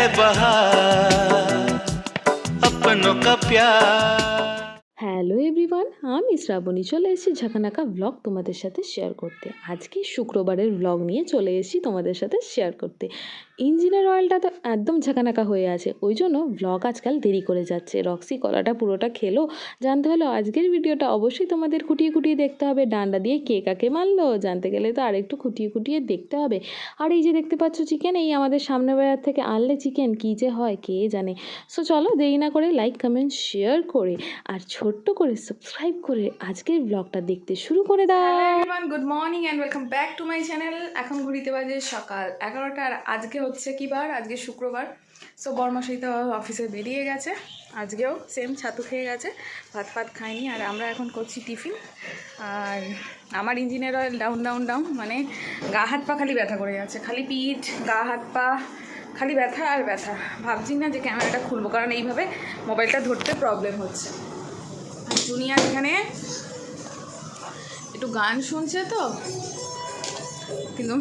है बहार अपनों का प्यार হ্যালো এভরিওয়ান আমি শ্রাবণী চলে এসেছি ঝাঁকানাকা ব্লগ তোমাদের সাথে শেয়ার করতে আজকে শুক্রবারের ব্লগ নিয়ে চলে এসেছি তোমাদের সাথে শেয়ার করতে ইঞ্জিনের অয়েলটা তো একদম ঝাঁকানাকা হয়ে আছে। ওই জন্য ব্লগ আজকাল দেরি করে যাচ্ছে। রক্সি কলাটা পুরোটা খেলো। জানতে হলো আজকের ভিডিওটা অবশ্যই তোমাদের খুঁটিয়ে খুঁটিয়ে দেখতে হবে। ডান্ডা দিয়ে কে কাকে মারলো? জানতে গেলে তো আরেকটু খুঁটিয়ে খুঁটিয়ে দেখতে হবে। আর এই যে দেখতে পাচ্ছ চিকেন এই আমাদের সামনে বাজার থেকে আনলে চিকেন কী যে হয় কে জানে। সো চলো দেরি না করে লাইক কমেন্ট শেয়ার করে আর ছোট্ট করে সাবস্ক্রাইব করে আজকের ব্লগটা দেখতে শুরু করে দাও। Good morning and welcome back to my channel এখন ঘড়িতে বাজে সকাল এগারোটা আর আজকে হচ্ছে কি বার? আজকে শুক্রবার। সো বর্মশাই তো অফিসে বেরিয়ে গেছে। আজকেও সেম ছাতু খেয়ে গেছে। ভাত ফাত খাইনি, আর আমরা এখন করছি টিফিন। আর আমার ইঞ্জিনের অয়েল ডাউন ডাউন ডাউন মানে গা হাত পা খালি ব্যথা করে যাচ্ছে। খালি পিঠ, গা হাত পা, খালি ব্যথা আর ব্যথা। ভাবছি না যে ক্যামেরাটা খুলবো, কারণ এইভাবে মোবাইলটা ধরতে প্রবলেম হচ্ছে। আর জুনিয়ার এখানে একটু গান শুনছে তো, কিন্তু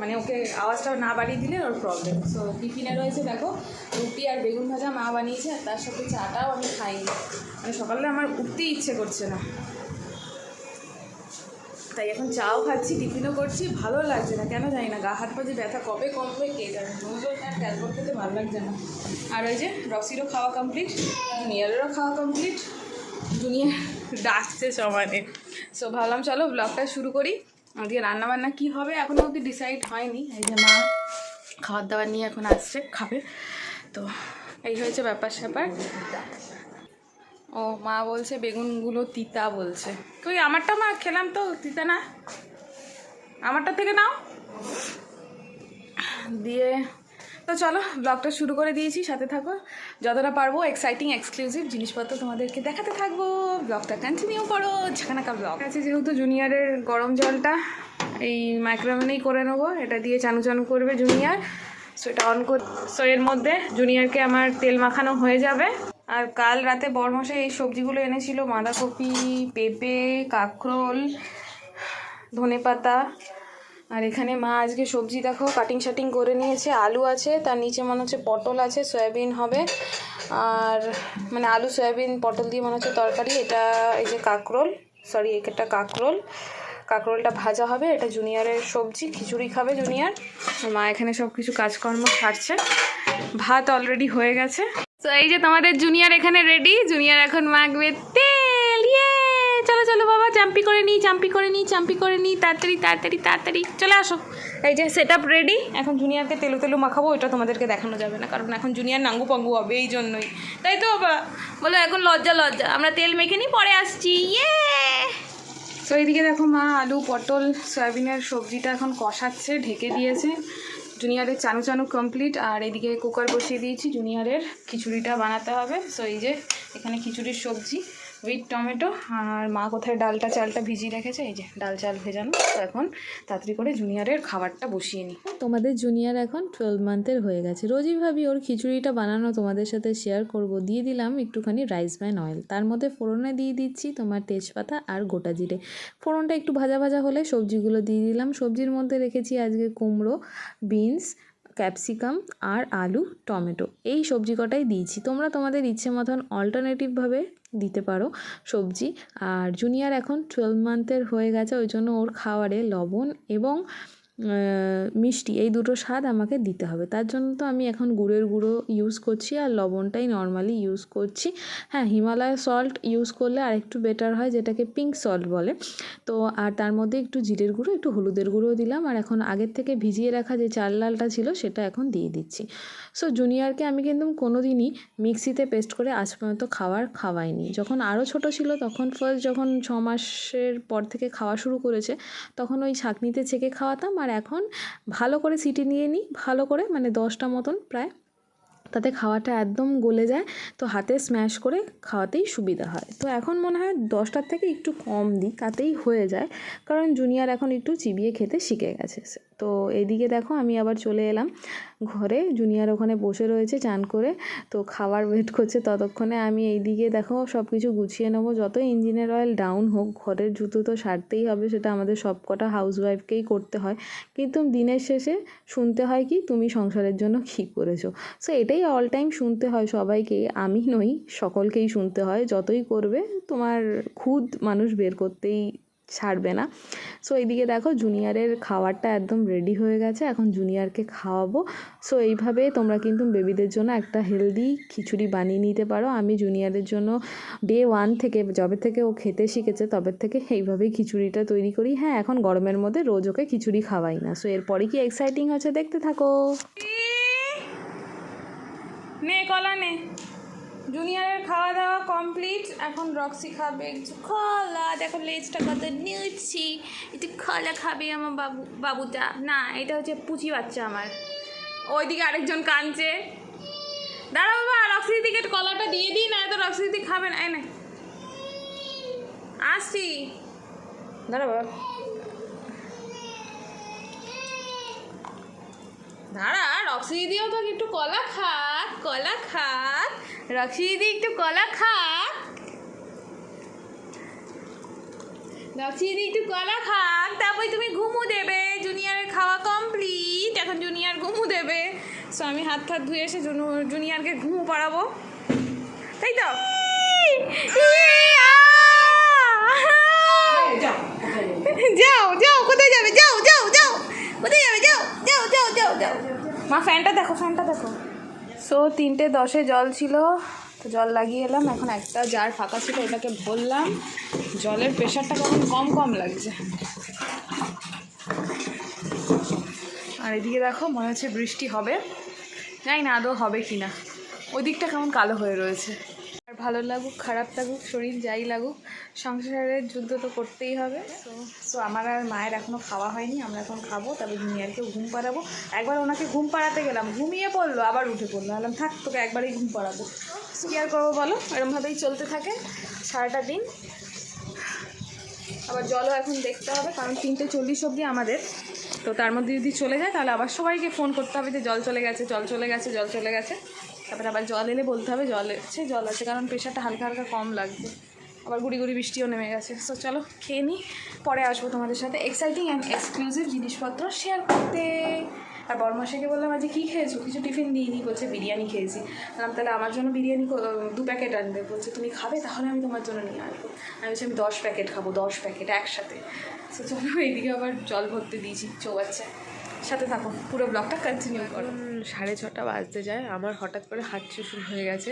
মানে ওকে আওয়াজটা না বাড়িয়ে দিলে ওর প্রবলেম সো টিফিনে রয়েছে দেখো, রুটি আর বেগুন ভাজা মা বানিয়েছে, আর তার সাথে চাটাও আমি খাইনি। মানে সকালে আমার উঠতেই ইচ্ছে করছে না। তাই এখন চাও খাচ্ছি, টিফিনও করছি, ভালো লাগছে না, কেন জানি না, গা হাত পা যে ব্যথা কবে কম কমবে কে জানে। নজর আর খেতে ভালো লাগছে না। আর ওই যে রক্সিরও খাওয়া কমপ্লিট জুনিয়রেরও খাওয়া কমপ্লিট দুনিয়া ডাকছে সমানে সো ভাবলাম চলো ব্লগটা শুরু করি। আজকে রান্নাবান্না কি হবে এখনও অবধি ডিসাইড হয়নি। এই যে মা খাবার দাবার নিয়ে এখন আসছে, খাবে। তো এই হয়েছে ব্যাপার স্যাপার। ও মা বলছে বেগুনগুলো তিতা বলছে। কই আমারটা মা, খেলাম তো, তিতা না। আমারটা থেকে নাও। দিয়ে তো চলো ব্লগটা শুরু করে দিয়েছি, সাথে থাকো। যতটা পারব এক্সাইটিং এক্সক্লুসিভ জিনিসপত্র তোমাদেরকে দেখাতে থাকব। ব্লগটা কন্টিনিউ করো, ঝাঁকানাকা ব্লগ আছে যেহেতু জুনিয়রের গরম জলটা, এই মাইক্রোওভেনেই করে নেব। এটা দিয়ে চানু চানু করবে জুনিয়র সো এটা অন কর সো এর মধ্যে জুনিয়রকে আমার তেল মাখানো হয়ে যাবে। আর কাল রাতে বরমশাই এই সবজিগুলো এনেছিল, বাঁধাকপি, পেঁপে, কাঁকরোল, ধনেপাতা আর এখানে মা আজকে সবজি দেখো কাটিং শাটিং করে নিয়েছে, আলু আছে, তার নিচে মনে হচ্ছে পটল আছে, সয়াবিন হবে। আর মানে আলু, সয়াবিন, পটল দিয়ে মনে হচ্ছে তরকারি, এটা এই যে কাঁকরোল সরি এটা কাঁকরোল। কাঁকরোলটা ভাজা হবে, এটা জুনিয়রের সবজি, খিচুড়ি খাবে জুনিয়র। মা এখানে সব কিছু কাজকর্ম ছাড়ছে ভাত অলরেডি হয়ে গেছে। তো এই যে তোমাদের জুনিয়র এখানে রেডি জুনিয়র এখন মাখবে ইয়ে চলো চলো বাবা চাম্পি করে নিই চাম্পি করে নিই চাম্পি করে নিই তাড়াতাড়ি তাড়াতাড়ি তাড়াতাড়ি। চলে আসো। এই যে সেট আপ রেডি এখন জুনিয়রকে তেলু তেলু মাখাবো ওইটা তোমাদেরকে দেখানো যাবে না কারণ এখন জুনিয়র নাঙ্গু পাঙ্গু হবে এই জন্যই। তাই তো বাবা? বলো এখন লজ্জা লজ্জা। আমরা তেল মেখে নিই পরে আসছি। ইয়ে তো এইদিকে দেখো মা আলু পটল সয়াবিনের সবজিটা এখন কষাচ্ছে ঢেকে দিয়েছে। জুনিয়রের চানু চানু কমপ্লিট আর এদিকে কুকার বসিয়ে দিয়েছি। জুনিয়রের খিচুড়িটা বানাতে হবে। সো এই যে এখানে খিচুড়ির সবজি। উইথ টমেটো আর মা কোথায় ডালটা চালটা ভিজিয়ে রেখেছে? এই যে ডাল চাল ভেজানো। তো এখন তাড়াতাড়ি করে জুনিয়রের খাবারটা বসিয়ে নিই। তোমাদের জুনিয়র এখন টুয়েলভ মান্থের হয়ে গেছে। রোজই ভাবি ওর খিচুড়িটা বানানো তোমাদের সাথে শেয়ার করব। দিয়ে দিলাম একটুখানি রাইস ব্যান অয়েল তার মধ্যে ফোড়নে দিয়ে দিচ্ছি তোমার তেজপাতা আর গোটা জিরে। ফোড়নটা একটু ভাজা ভাজা হলে সবজিগুলো দিয়ে দিলাম। সবজির মধ্যে রেখেছি আজকে কুমড়ো বিনস ক্যাপসিকাম আর আলু, টমেটো। এই সবজি কটাই দিয়েছি। তোমরা তোমাদের ইচ্ছে মতন অল্টারনেটিভভাবে দিতে পারো সবজি। আর জুনিয়র এখন টুয়েলভ মান্থের হয়ে গেছে, ওই জন্য ওর খাওয়ারে লবণ এবং মিষ্টি, এই দুটো স্বাদ আমাকে দিতে হবে। তার জন্য তো আমি এখন গুড়ের গুঁড়ো ইউজ করছি আর লবণটাই নর্মালি ইউজ করছি। হ্যাঁ হিমালয় সল্ট ইউজ করলে আর একটু বেটার হয়, যেটাকে পিঙ্ক সল্ট বলে। তো, আর তার মধ্যে একটু জিরের গুঁড়ো, একটু হলুদের গুঁড়ো দিলাম। আর এখন আগের থেকে ভিজিয়ে রাখা যে চাল ডালটা ছিল, সেটা এখন দিয়ে দিচ্ছি। সো জুনিয়রকে আমি কিন্তু কোনো দিনই মিক্সিতে পেস্ট করে আজ পর্যন্ত খাবার খাওয়াইনি। যখন আরও ছোট ছিল, তখন ফার্স্ট যখন ছ মাসের পর থেকে খাওয়া শুরু করেছে, তখন ওই ছাঁকনিতে ছেঁকে খাওয়াতাম। আর এখন ভালো করে সিটি নিয়ে নিই, ভালো করে মানে দশটা মতন প্রায়। তাতে খাওয়াটা একদম গলে যায়, তো হাতে স্ম্যাশ করে খাওয়াতেই সুবিধা হয়। তো এখন মনে হয় দশটার থেকে একটু কম দিই তাতেই হয়ে যায়। কারণ জুনিয়র এখন একটু চিবিয়ে খেতে শিখে গেছে তো এদিকে দেখো আমি আবার চলে এলাম ঘরে। জুনিয়র ওখানে বসে রয়েছে চান করে। তো খাবার ওয়েট করছে ততক্ষণে। আমি এইদিকে দেখো সব কিছু গুছিয়ে নেব। যত ইঞ্জিনের অয়েল ডাউন হোক, ঘরের জুতো তো সারতেই হবে, সেটা আমাদের সব কটা হাউসওয়াইফকেই করতে হয়। কিন্তু দিনের শেষে শুনতে হয় কি, তুমি সংসারের জন্য কী করেছ? সো এটাই অল টাইম শুনতে হয় সবাইকে। আমি নই, সকলকেই শুনতে হয়। যতই করবে, তোমার খুদ মানুষ বের করতেই ছাড়বে না। সো এইদিকে দেখো জুনিয়রের খাবারটা একদম রেডি হয়ে গেছে। এখন জুনিয়রকে খাওয়াবো। সো এইভাবে তোমরা কিন্তু বেবিদের জন্য একটা হেলদি খিচুড়ি বানিয়ে নিতে পারো। আমি জুনিয়রের জন্য ডে ওয়ান থেকে, যবে থেকে ও খেতে শিখেছে, তবে থেকে এইভাবেই খিচুড়িটা তৈরি করি। হ্যাঁ এখন গরমের মধ্যে রোজ ওকে খিচুড়ি খাওয়াই না। সো এরপরে কি এক্সাইটিং হচ্ছে দেখতে থাকো। নে, কলা নে। জুনিয়রের খাওয়া দাওয়া কমপ্লিট। এখন রক্সি খাবে একটু কলা দেখো লেজটা কত নিউছি একটু কলা খাবে আমার বাবু বাবুটা। না, এটা হচ্ছে পুচি বাচ্চা আমার। ওইদিকে আরেকজন কাঁদছে। দাঁড়া বাবা রক্সি দিদিকে কলাটা দিয়ে দিই, না তো রক্সি দিদি খাবে না। এনে আসছি। দাঁড়া বাবা। দাঁড়া। রক্সি দিদিও তো একটু কলা খাক কলা খাক রক্সি দিদি একটু কলা খাক রক্সি দিদি একটু কলা খাক তারপরে তুমি ঘুমু দেবে। জুনিয়রের খাওয়া কমপ্লিট এখন জুনিয়র ঘুমু দেবে। সো আমি হাত ফাত ধুয়ে এসে জুনু- জুনিয়রকে ঘুমু পাড়াবো। তাই তো যাও যাও কোথায় যাবে যাও যাও যাও কোথায় যাবে যাও যাও যাও যাও যাও মা ফ্যানটা দেখো ফ্যানটা দেখো সো তিনটে দশে জল ছিল, তো জল লাগিয়ে এলাম। এখন একটা জার ফাঁকা ছিল ওটাকে ভরলাম। জলের প্রেশারটা কেমন কম কম লাগছে। আর এদিকে দেখো, মনে হচ্ছে বৃষ্টি হবে। জানি না আদৌ হবে কি না ওই দিকটা কেমন কালো হয়ে রয়েছে। ভালো লাগুক, খারাপ লাগুক, শরীর যাই লাগুক, সংসারের যুদ্ধ তো করতেই হবে। সো আমার আর মায়ের এখনও খাওয়া হয়নি, আমরা এখন খাব, তারপর জুনিয়ারকেও ঘুম পাড়াবো। একবার ওনাকে ঘুম পাড়াতে গেলাম, ঘুমিয়ে পড়ল, আবার উঠে পড়ল। বললাম, থাক, তোকে একবারেই ঘুম পাড়াবো। কি আর করব বলো? এরমভাবেই চলতে থাকে সারাটা দিন। আবার জলও এখন দেখতে হবে, কারণ তিনটে চল্লিশ অবধি আমাদের। তো তার মধ্যে যদি চলে যায়, তাহলে আবার সবাইকে ফোন করতে হবে যে, জল চলে গেছে, জল চলে গেছে, জল চলে গেছে। তারপরে আবার জল এলে বলতে হবে, জল এসে জল আছে, কারণ প্রেশারটা হালকা হালকা কম লাগছে। আবার গুড়ি গুড়ি বৃষ্টিও নেমে গেছে। সো চলো, খেয়ে নিই পরে আসব তোমাদের সাথে। এক্সাইটিং অ্যান্ড এক্সক্লুসিভ জিনিসপত্র শেয়ার করতে। আর বরমাসাকে বললাম, আজকে কী খেয়েছো? কিছু টিফিন দিইনি। বলছে, বিরিয়ানি খেয়েছি। বললাম তাহলে আমার জন্য বিরিয়ানি দু প্যাকেট আনবে। বলছে, তুমি খাবে? তাহলে আমি তোমার জন্য নিয়ে আসব। আমি বলছি, আমি দশ প্যাকেট খাব, দশ প্যাকেট একসাথে। তো চলো এইদিকে আবার জল ভরতে দিয়েছি, চৌবাচ্চা। সাথে থাকো, পুরো ব্লগটা কন্টিনিউ করো। সাড়ে ছটা বাজতে যায়, আমার হঠাৎ করে হাত শুরু হয়ে গেছে।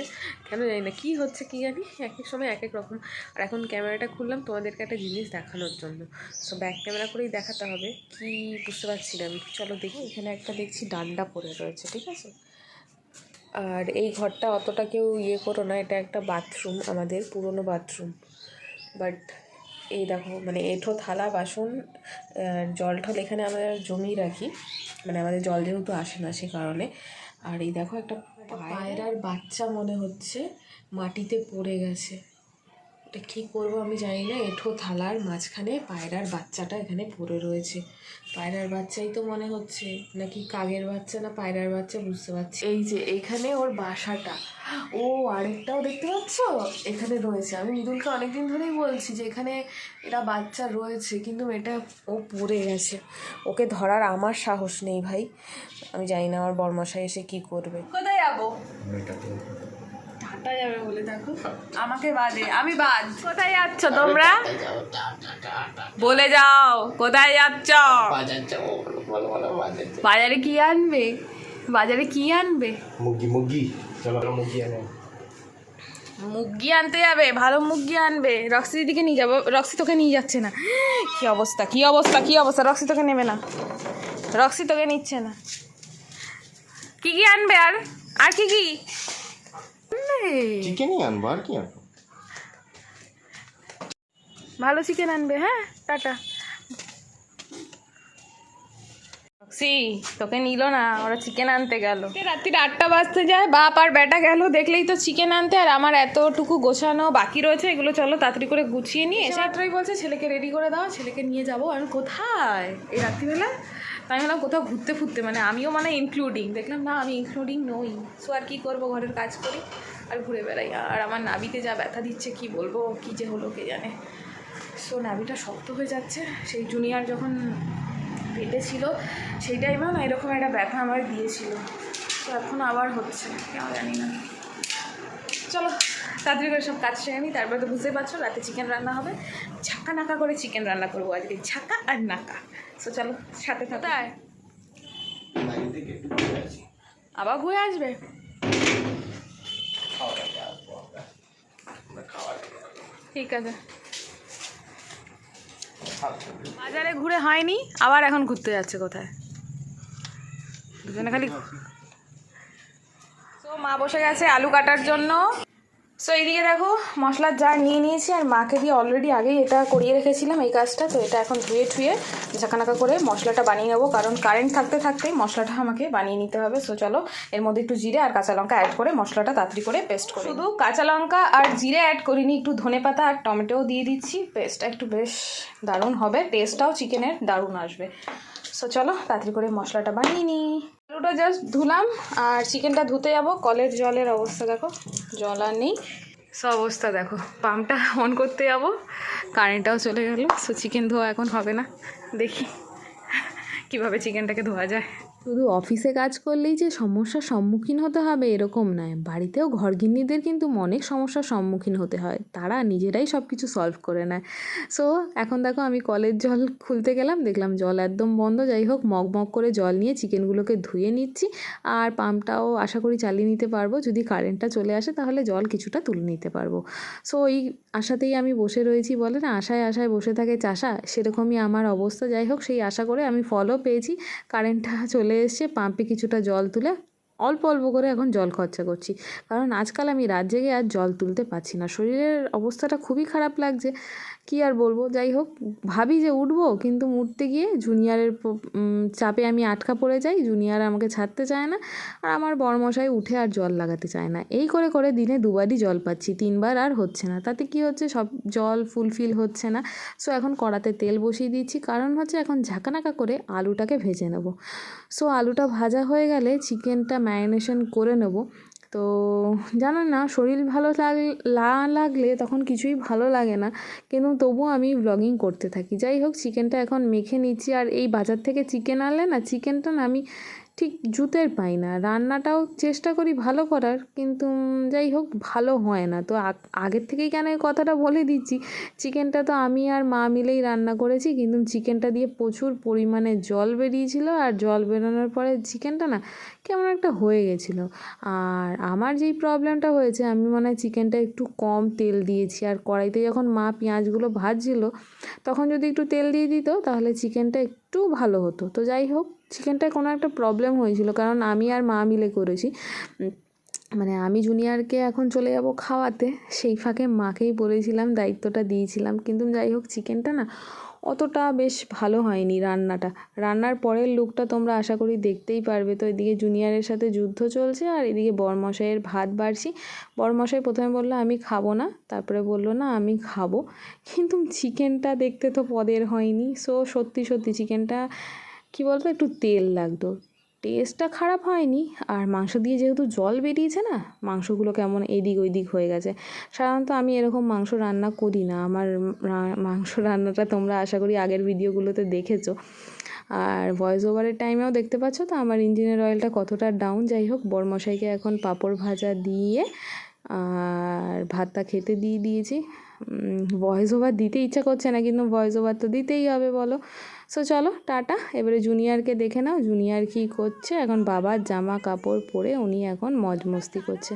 কেন জানি না, কী হচ্ছে কী জানি এক এক সময় এক এক রকম। আর এখন ক্যামেরাটা খুললাম, তোমাদেরকে একটা জিনিস দেখানোর জন্য। সো ব্যাক ক্যামেরা করেই দেখাতে হবে, কি বুঝতে পারছি না আমি। চলো দেখি, এখানে একটা দেখছি ডান্ডা পড়ে রয়েছে, ঠিক আছে? আর এই ঘরটা অতটা কেউ ইয়ে করো না, এটা একটা বাথরুম আমাদের পুরনো বাথরুম বাট এই দেখো মানে এঁঠো থালা বাসন জল ঠল এখানে আমরা জমিয়ে রাখি। মানে আমাদের জল যেহেতু আসে না সে কারণে। আর এই দেখো একটা পায়রার বাচ্চা মনে হচ্ছে মাটিতে পড়ে গেছে। এটা কী করব আমি জানি না। এঁঠো থালার মাঝখানে পায়রার বাচ্চাটা এখানে পড়ে রয়েছে। পায়রার বাচ্চাই তো মনে হচ্ছে নাকি কাগের বাচ্চা না পায়রার বাচ্চা বুঝতে পারছি এই যে এখানে ওর বাসাটা। ও আরেকটাও দেখতে পাচ্ছ? এখানে রয়েছে। আমি মৃদুলকে অনেকদিন ধরেই বলছি যে এখানে এরা বাচ্চা রয়েছে কিন্তু এটা ও পড়ে গেছে। ওকে ধরার আমার সাহস নেই ভাই। আমি জানি না আমার বর্মশাই এসে কি করবে। কোথায় যাব? টাটা যাবে বলে দেখো? আমাকে বাদে আমি বাদ। কোথায় যাচ্ছ তোমরা? বলে যাও কোথায় যাচ্ছ? বাজারে কি আনবে? বাজারে কি আনবে? মুগি মুগি। চলো মুগি আনে। মুগি আনতে যাবে ভালো মুগি আনবে। রক্সি দিদিকে নিয়ে যাব। রক্সি তোকে নিয়ে যাচ্ছে না। কি অবস্থা কি অবস্থা কি অবস্থা? রক্সি তোকে নেবে না। রক্সি তোকে নিচ্ছে না। কি কি আনবে আর? আর কি কি? চিকেনই আনব আর কি আনব ভালো চিকেন আনবে হ্যাঁ টাটা সি তোকে নিল না ওরা চিকেন আনতে গেল। রাত্রির আটটা বাজতে যায় বাপ আর বেটা গেল দেখলেই তো চিকেন আনতে আর আমার এতটুকু গোছানো বাকি রয়েছে এগুলো চলো তাড়াতাড়ি করে গুছিয়ে নিয়ে এসে মাত্রই বলছে ছেলেকে রেডি করে দাও ছেলেকে নিয়ে যাব। আমি কোথায়? এই রাত্রিবেলা? তাই ভাবলাম কোথাও ঘুরতে ফুরতে মানে আমিও মানে ইনক্লুডিং দেখলাম না, আমি ইনক্লুডিং নই। সো আর কী করব, ঘরের কাজ করি, আর ঘুরে বেড়াই। আর আমার নাবিতে যা ব্যথা দিচ্ছে, কি বলব, কী যে হলো কে জানে। সো নাবিটা শক্ত হয়ে যাচ্ছে, সেই জুনিয়র যখন পেটে ছিল, সেই টাইমেও না এরকম একটা ব্যথা আমার দিয়েছিল। তো এখন আবার হচ্ছে কেন জানি না। চলো তাড়াতাড়ি করে সব কাজ সেরে নিই তারপরে তো বুঝতেই পারছ রাতে চিকেন রান্না হবে। ঝাঁকা নাকা করে চিকেন রান্না করব আজকে ঝাঁকা আর নাকা। সো চলো সাথে থেকে। আবার ঘুরে আসবে? ঠিক আছে। বাজারে ঘুরে হয়নি আবার এখন ঘুরতে যাচ্ছে কোথায়? দুজনে খালি মা বসে গেছে আলু কাটার জন্য। সো এইদিকে দেখো মশলার জার নিয়ে নিয়েছি আর মাকে দিয়ে অলরেডি আগেই এটা করিয়ে রেখেছিলাম এই কাজটা তো এটা এখন ধুয়ে ঠুয়ে ঝাঁকানাকা করে মশলাটা বানিয়ে নেব। কারণ কারেন্ট থাকতে থাকতেই মশলাটা আমাকে বানিয়ে নিতে হবে। সো চলো এর মধ্যে একটু জিরে আর কাঁচা লঙ্কা অ্যাড করে মশলাটা তাড়াতাড়ি করে পেস্ট করি শুধু কাঁচা লঙ্কা আর জিরে অ্যাড করিনি একটু ধনে পাতা আর টমেটোও দিয়ে দিচ্ছি। পেস্টটা একটু বেশ দারুণ হবে। টেস্টটাও চিকেনের দারুণ আসবে। সো চলো, তাড়াতাড়ি করে মশলাটা বানিয়ে নিই। আলুটা জাস্ট ধুলাম, আর চিকেনটা ধুতে যাব। কলের জলের অবস্থা দেখো, জল আর নেই। সো অবস্থা দেখো, পাম্পটা অন করতে যাব কারেন্টটাও চলে গেল। সো চিকেন ধোয়া এখন হবে না, দেখি কীভাবে চিকেনটাকে ধোয়া যায়। শুধু অফিসে কাজ করলেই যে সমস্যার সম্মুখীন হতে হবে এরকম নয়। বাড়িতেও ঘরগিন্নিদের কিন্তু অনেক সমস্যার সম্মুখীন হতে হয়। তারা নিজেরাই সব কিছু সলভ করে নেয়। সো এখন দেখো আমি কলের জল খুলতে গেলাম, দেখলাম জল একদম বন্ধ। যাই হোক, মগ মগ করে জল নিয়ে চিকেনগুলোকে ধুয়ে নিচ্ছি। আর পাম্পটাও আশা করি চালিয়ে নিতে পারব। যদি কারেন্টটা চলে আসে তাহলে জল কিছুটা তুলে নিতে পারব। সো ওই আশাতেই আমি বসে রয়েছি বলে না, আশায় আশায় বসে থাকে চাষা। সেরকমই আমার অবস্থা। যাই হোক, সেই আশা করে আমি ফলও পেয়েছি। কারেন্টটা চলে এসছে পাম্পে কিছুটা জল তুলে অল্প অল্প করে এখন জল খরচা করছি। কারণ আজকাল আমি রাত জেগে আর জল তুলতে পারছি না। শরীরের অবস্থাটা খুবই খারাপ লাগছে। কি আর বলব? যাই হোক, ভাবি যে উঠবো, কিন্তু উঠতে গিয়ে জুনিয়রের চাপে আমি আটকা পড়ে যাই। জুনিয়র আমাকে ছাড়তে চায় না আর আমার বড়মশাই উঠে আর জল লাগাতে চায় না। এই করে করে দিনে দুবারই জল পাচ্ছি, তিনবার আর হচ্ছে না। তাতে কি হচ্ছে? সব জল ফুলফিল হচ্ছে না। সো এখন কড়াতে তেল বসিয়ে দিচ্ছি। কারণ হচ্ছে এখন ঝাঁকানাকা করে আলুটাকে ভেজে নেব। সো আলুটা ভাজা হয়ে গেলে চিকেনটা ম্যারিনেশন করে নেব। তো জানো না, শরীর ভালো লাগ না লাগলে তখন কিছুই ভালো লাগে না। কিন্তু তবুও আমি ব্লগিং করতে থাকি। যাই হোক চিকেনটা এখন মেখে নিচ্ছি। আর এই বাজার থেকে চিকেন আনলে না চিকেনটা না আমি ঠিক জুতের পাই না রান্নাটাও চেষ্টা করি ভালো করার, কিন্তু যাই হোক ভালো হয় না। তো আগের থেকেই কেন এই কথাটা বলে দিচ্ছি? চিকেনটা তো আমি আর মা মিলেই রান্না করেছি, কিন্তু চিকেনটা দিয়ে প্রচুর পরিমাণে জল বেরিয়েছিল, আর জল বেরোনোর পরে চিকেনটা না কেমন একটা হয়ে গেছিল। আর আমার যেই প্রবলেমটা হয়েছে, আমি মনে হয় চিকেনটা একটু কম তেল দিয়েছি, আর কড়াইতে যখন মা পেঁয়াজগুলো ভাজছিল, তখন যদি একটু তেল দিয়ে দিত, তাহলে চিকেনটা একটু ভালো হতো। তো যাই হোক চিকেনটায় কোনো একটা প্রবলেম হয়েছিল, কারণ আমি আর মা মিলে করেছি। মানে আমি জুনিয়রকে এখন চলে যাব খাওয়াতে, সেই ফাঁকে মাকেই বলেছিলাম, দায়িত্বটা দিয়েছিলাম। কিন্তু যাই হোক চিকেনটা না অতটা বেশ ভালো হয়নি রান্নাটা। রান্নার পরের লুকটা তোমরা আশা করি দেখতেই পারবে। তো এদিকে জুনিয়রের সাথে যুদ্ধ চলছে, আর এদিকে বরমশাইয়ের ভাত বাড়ছি। বরমশাই প্রথমে বলল, আমি খাব না। তারপরে বলল, না, আমি খাব। কিন্তু চিকেনটা দেখতে তো পদের হয়নি। সো সত্যি সত্যি চিকেনটা কী বলতো, একটু তেল লাগতো। টেস্টটা খারাপ হয়নি, আর মাংস দিয়ে যেহেতু জল বেরিয়েছে না, মাংসগুলো কেমন এদিক ওইদিক হয়ে গেছে। সাধারণত আমি এরকম মাংস রান্না করি না, আমার মাংস রান্নাটা তোমরা আশা করি আগের ভিডিওগুলোতে দেখেছ। আর ভয়েস ওভারের টাইমেও দেখতে পাচ্ছ তো, আমার ইঞ্জিনের অয়েলটা কতটা ডাউন যাই হোক, বরমশাইকে এখন পাঁপড় ভাজা দিয়ে, আর ভাতটা খেতে দিয়ে দিয়েছি। ভয়েস ওভার দিতে ইচ্ছা করছে না, কিন্তু ভয়েস ওভার তো দিতেই হবে বলো। সো চলো টাটা। এবারে জুনিয়রকে দেখে নাও জুনিয়র কী করছে। এখন বাবার জামা কাপড় পরে উনি এখন মজ মস্তি করছে।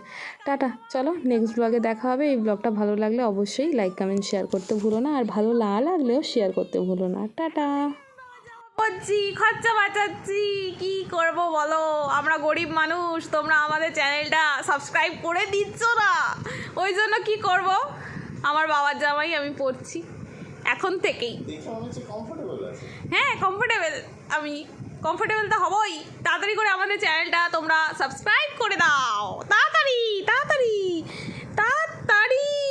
টাটা। চলো নেক্সট ব্লগে দেখা হবে। এই ব্লগটা ভালো লাগলে অবশ্যই লাইক কমেন্ট শেয়ার করতে ভুলো না। আর ভালো না লাগলেও শেয়ার করতে ভুলো না। টাটা। করছি খরচা বাঁচাচ্ছি। কি করব বলো? আমরা গরিব মানুষ তোমরা আমাদের চ্যানেলটা সাবস্ক্রাইব করে দিচ্ছ না। ওই জন্য কি করব? আমার বাবার জামাই আমি পড়ছি এখন থেকেই। হ্যাঁ কমফোর্টেবল আমি কমফোর্টেবল তো হবই। তাড়াতাড়ি করে আমাদের চ্যানেলটা তোমরা সাবস্ক্রাইব করে দাও। তাড়াতাড়ি তাড়াতাড়ি তাড়াতাড়ি।